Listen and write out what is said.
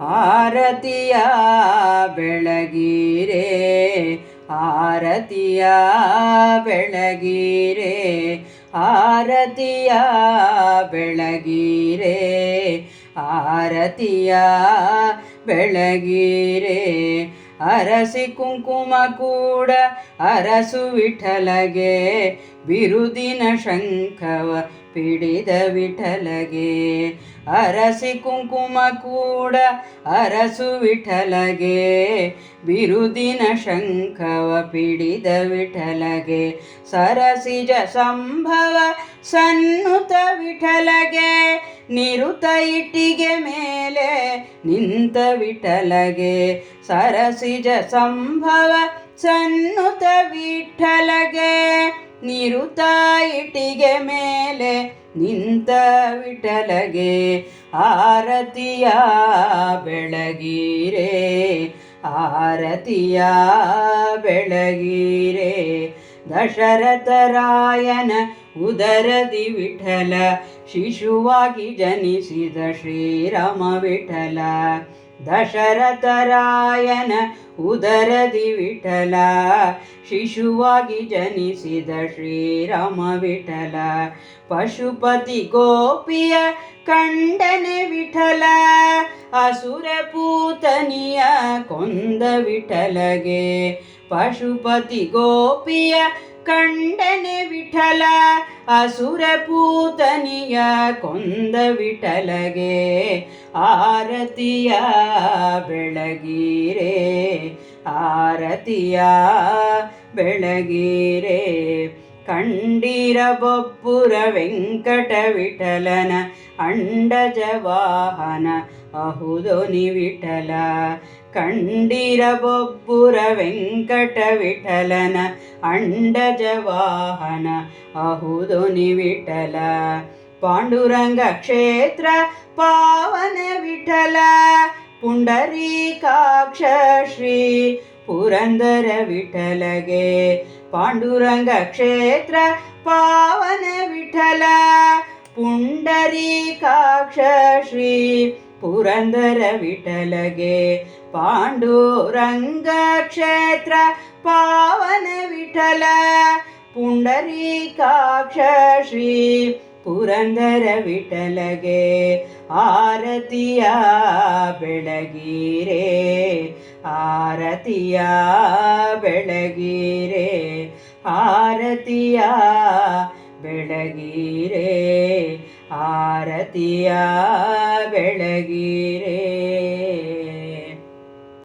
ಆರತಿಯ ಬೆಳಗಿರೆ ಆರತಿಯ ಬೆಳಗಿರೆ ಆರತಿಯ ಬೆಳಗಿರೆ ಆರತಿಯ ಬೆಳಗಿರೆ. ಅರಸಿ ಕುಂಕುಮ ಕೂಡ ಅರಸು ವಿಠಲಗೆ, ಬಿರುದಿನ ಶಂಖವ ಪಿಡಿದ ವಿಠಲಗೆ. ಅರಸಿ ಕುಂಕುಮ ಕೂಡ ಅರಸು ವಿಠಲಗೆ, ಬಿರುದಿನ ಶಂಖವ ಪಿಡಿದ ವಿಠಲಗೆ. ಸರಸಿಜ ಸಂಭವ ಸನ್ನುತ ವಿಠಲಗೆ ನಿರುತ ಇಟ್ಟಿಗೆ ಮೇಲೆ ನಿಂತ ವಿಠಲಗೆ ಸರಸಿಜ ಸಂಭವ ಸನ್ನುತ ವಿಠಲಗೆ ನಿರುತ ಇಟ್ಟಿಗೆ ಮೇಲೆ ನಿಂತ ವಿಠಲಗೆ ಆರತಿಯ ಬೆಳಗಿರೆ ಆರತಿಯ ಬೆಳಗಿರೆ. ದಶರಥರಾಯನ ಉದರದಿ ವಿಠಲ, ಶಿಶುವಾಗಿ ಜನಿಸಿದ ಶ್ರೀರಾಮ ವಿಠಲ. ದಶರಥರಾಯನ ಉದರದಿ ವಿಠಲ, ಶಿಶುವಾಗಿ ಜನಿಸಿದ ಶ್ರೀರಾಮ ವಿಠಲ. ಪಶುಪತಿ ಗೋಪಿಯ ಕಂಡನೆ ವಿಠಲ, ಅಸುರಪೂತನಿಯ ಕೊಂದ ವಿಠಲಗೆ. ಪಶುಪತಿ ಗೋಪಿಯ ಕಂಡನೆ ವಿಠಲ ಅಸುರ ಪೂತನಿಯ ಕೊಂದ ವಿಠಲಗೆ ಆರತಿಯ ಬೆಳಗೀರೆ ಆರತಿಯ ಬೆಳಗಿರೆ. ಕಂಡಿರಬೊಬ್ಬುರ ವೆಂಕಟ ವಿಠಲನ ಅಂಡಜ ವಾಹನ ಅಹುದೊನಿ ವಿಠಲ ಕಂಡಿರಬೊಬ್ಬುರ ವೆಂಕಟ ವಿಠಲನ ಅಂಡಜ ವಾಹನ ಅಹುದೊನಿ ವಿಠಲ ಪಾಂಡುರಂಗ ಕ್ಷೇತ್ರ ಪಾವನ ವಿಠಲ ಪುಂಡರೀಕಾಕ್ಷ ಶ್ರೀ ಪುರಂದರ ವಿಠಲಗೆ ಪಾಂಡುರಂಗ ಕ್ಷೇತ್ರ ಪಾವನ ವಿಠಲ ಪುಂಡರೀಕಾಕ್ಷ ಶ್ರೀ ಪುರಂದರ ವಿಠಲಗೆ. ಪಾಂಡುರಂಗ ಕ್ಷೇತ್ರ ಪಾವನ ವಿಠಲ ಪುಂಡರೀಕಾಕ್ಷ ಶ್ರೀ ಪುರಂದರ ವಿಠಲಗೆ. ಆರತಿಯ ಬೆಳಗಿರೆ ಆರತಿಯ ಬೆಳಗಿರೆ. ಆರತಿಯ ಬೆಳಗಿರೆ ಆರತಿಯ ಬೆಳಗಿರೆ.